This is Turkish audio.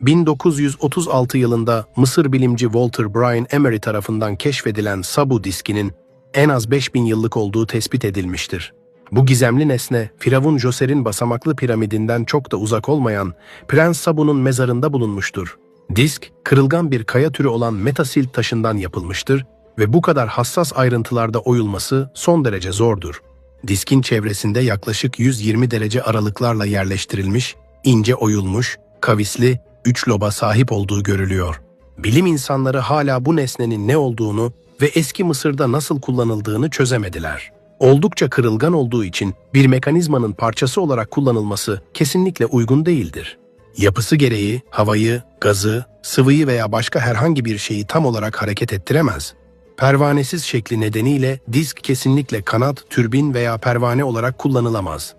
1936 yılında Mısır bilimci Walter Brian Emery tarafından keşfedilen Sabu diskinin en az 5000 yıllık olduğu tespit edilmiştir. Bu gizemli nesne, Firavun Joser'in basamaklı piramidinden çok da uzak olmayan Prens Sabu'nun mezarında bulunmuştur. Disk, kırılgan bir kaya türü olan metasilt taşından yapılmıştır ve bu kadar hassas ayrıntılarda oyulması son derece zordur. Diskin çevresinde yaklaşık 120 derece aralıklarla yerleştirilmiş, ince oyulmuş, kavisli, üç loba sahip olduğu görülüyor. Bilim insanları hala bu nesnenin ne olduğunu ve eski Mısır'da nasıl kullanıldığını çözemediler. Oldukça kırılgan olduğu için bir mekanizmanın parçası olarak kullanılması kesinlikle uygun değildir. Yapısı gereği havayı, gazı, sıvıyı veya başka herhangi bir şeyi tam olarak hareket ettiremez. Pervanesiz şekli nedeniyle disk kesinlikle kanat, türbin veya pervane olarak kullanılamaz.